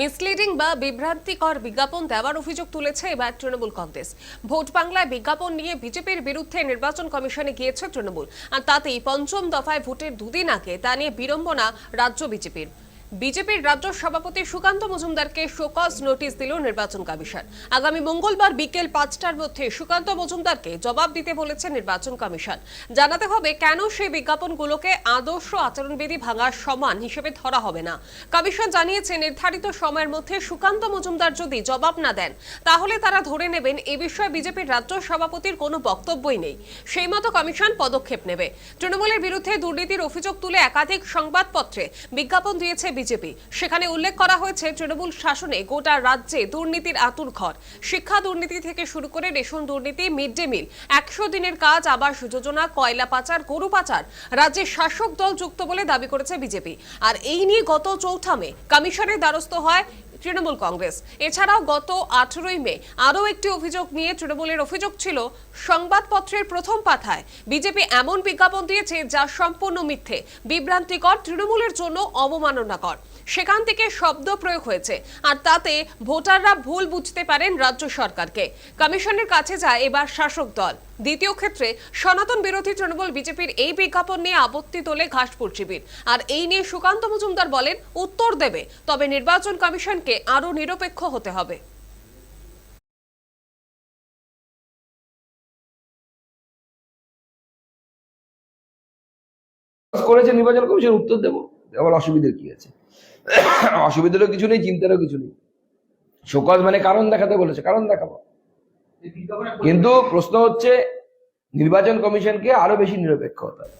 Misleading বা বিভ্রান্তিকর বিজ্ঞাপন দেওয়ার অভিযোগ তুলেছে এবার তৃণমূল কংগ্রেস। ভোট বাংলায় বিজ্ঞাপন নিয়ে বিজেপির বিরুদ্ধে নির্বাচন কমিশনে গিয়েছে তৃণমূল। আর তাতেই পঞ্চম দফায় ভোটের দুদিন আগে তা নিয়ে বিড়ম্বনা রাজ্য বিজেপির। বিজেপির রাজ্য সভাপতি সুকান্ত মজুমদারকে শোকজ নোটিশ দিল নির্বাচন কমিশন। আগামী মঙ্গলবার বিকেল পাঁচটার মধ্যে সুকান্ত মজুমদারকে জবাব দিতে বলেছে নির্বাচন কমিশন। জানাতে হবে কেন সেই বিজ্ঞাপনগুলোকে আদর্শ আচরণবিধি ভাঙার সমান হিসেবে ধরা হবে না। কমিশন জানিয়েছে নির্ধারিত সময়ের মধ্যে সুকান্ত মজুমদার যদি জবাব না দেন, তাহলে তারা ধরে নেবেন এ বিষয়ে বিজেপির রাজ্য সভাপতির কোনো বক্তব্যই নেই। সেই মতো কমিশন পদক্ষেপ নেবে। তৃণমূলের বিরুদ্ধে দুর্নীতির অভিযোগ তুলে একাধিক সংবাদপত্রে বিজ্ঞাপন দিয়েছে বিজেপি। সেখানে উল্লেখ করা হয়েছে, তৃণমূল শাসনে গোটা রাজ্যে দুর্নীতির আতুর ঘর। শিক্ষা দুর্নীতি থেকে শুরু করে রেশন দুর্নীতি, মিড ডে মিল, একশো দিনের কাজ, আবাস যোজনা, কয়লা পাচার, গরু পাচার, রাজ্যের শাসক দল যুক্ত বলে দাবি করেছে বিজেপি। আর এই নিয়ে গত চৌঠা মে কমিশনের দ্বারস্থ হয় তৃণমূল কংগ্রেস। এছাড়াও গত আঠেরোই মে আরও একটি অভিযোগ নিয়ে তৃণমূলের অভিযোগ ছিল, সংবাদপত্রের প্রথম পাতায় বিজেপি এমন বিজ্ঞাপন দিয়েছে যা সম্পূর্ণ মিথ্যে, বিভ্রান্তিকর, তৃণমূলের জন্য অবমাননাকর। সেখান থেকে শব্দ প্রয়োগ হয়েছে, আর তাতে ভোটাররা ভুল বুঝতে পারেন রাজ্য সরকারকে। কমিশনের কাছে যায় এবার শাসক দল। দ্বিতীয় ক্ষেত্রে সনাতন বিরোধী তৃণমূল বিজেপির এই বিজ্ঞাপন নিয়ে আপত্তি তোলে ঘাসপুর শিবির। আর এই নিয়ে সুকান্ত মজুমদার বলেন, উত্তর দেবে, তবে নির্বাচন কমিশনকে আরও নিরপেক্ষ হতে হবে। করেছে নির্বাচন কমিশন, উত্তর দেবো। আবার অসুবিধা কি আছে? অসুবিধারও কিছু নেই, চিন্তারও কিছু নেই। শোকজ মানে কারণ দেখাতে বলেছে, কারণ দেখাবো। কিন্তু প্রশ্ন হচ্ছে, নির্বাচন কমিশনকে আরও বেশি নিরপেক্ষ হতে হবে।